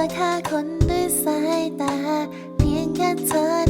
อค่าคนด้วยสายตา เพียงแค่เธอ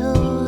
You.